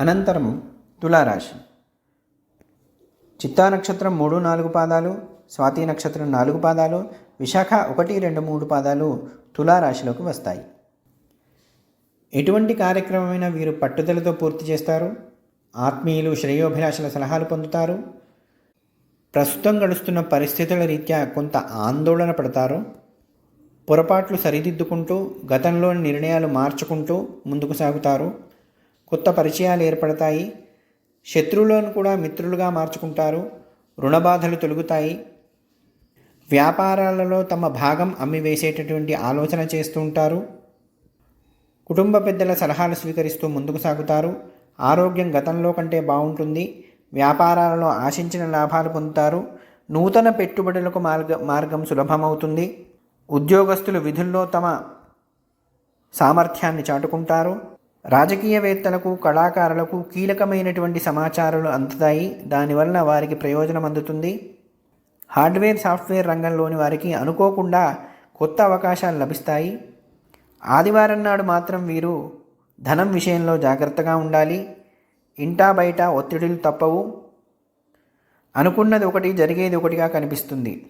అనంతరం తులారాశి. చిత్తా నక్షత్రం మూడు నాలుగు పాదాలు స్వాతి నక్షత్రం నాలుగు పాదాలు విశాఖ ఒకటి రెండు మూడు పాదాలు తులారాశిలోకి వస్తాయి. ఎటువంటి కార్యక్రమమైనా వీరు పట్టుదలతో పూర్తి చేస్తారు. ఆత్మీయులు శ్రేయోభిలాషుల సలహాలు పొందుతారు. ప్రస్తుతం గడుస్తున్న పరిస్థితుల రీత్యా కొంత ఆందోళన పడతారు. పొరపాట్లు సరిదిద్దుకుంటూ గతంలోని నిర్ణయాలు మార్చుకుంటూ ముందుకు సాగుతారు. కొత్త పరిచయాలు ఏర్పడతాయి. శత్రువులను కూడా మిత్రులుగా మార్చుకుంటారు. రుణబాధలు తొలుగుతాయి. వ్యాపారాలలో తమ భాగం అమ్మి వేసేటటువంటి ఆలోచన చేస్తూ ఉంటారు. కుటుంబ పెద్దల సలహాలు స్వీకరిస్తూ ముందుకు సాగుతారు. ఆరోగ్యం గతంలో కంటే బాగుంటుంది. వ్యాపారాలలో ఆశించిన లాభాలు పొందుతారు. నూతన పెట్టుబడులకు మార్గ మార్గం సులభమవుతుంది. ఉద్యోగస్తులు విధుల్లో తమ సామర్థ్యాన్ని చాటుకుంటారు. రాజకీయవేత్తలకు కళాకారులకు కీలకమైనటువంటి సమాచారాలు అందుతాయి. దానివలన వారికి ప్రయోజనం అందుతుంది. హార్డ్వేర్ సాఫ్ట్వేర్ రంగంలోని వారికి అనుకోకుండా కొత్త అవకాశాలు లభిస్తాయి. ఆదివారం నాడు మాత్రం వీరు ధనం విషయంలో జాగ్రత్తగా ఉండాలి. ఇంటా బయట ఒత్తిడులు తప్పవు. అనుకున్నది ఒకటి జరిగేది ఒకటిగా కనిపిస్తుంది.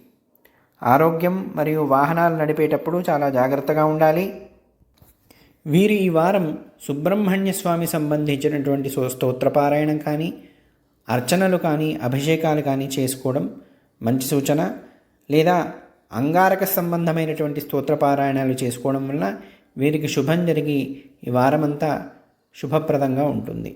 ఆరోగ్యం మరియు వాహనాలు నడిపేటప్పుడు చాలా జాగ్రత్తగా ఉండాలి. వీరు ఈ వారం సుబ్రహ్మణ్య స్వామి సంబంధించినటువంటి స్తోత్ర స్తోత్రపారాయణం కానీ అర్చనలు కానీ అభిషేకాలు కానీ చేసుకోవడం మంచి సూచన. లేదా అంగారక సంబంధమైనటువంటి స్తోత్రపారాయణాలు చేసుకోవడం వల్ల వీరికి శుభం జరిగి ఈ వారమంతా శుభప్రదంగా ఉంటుంది.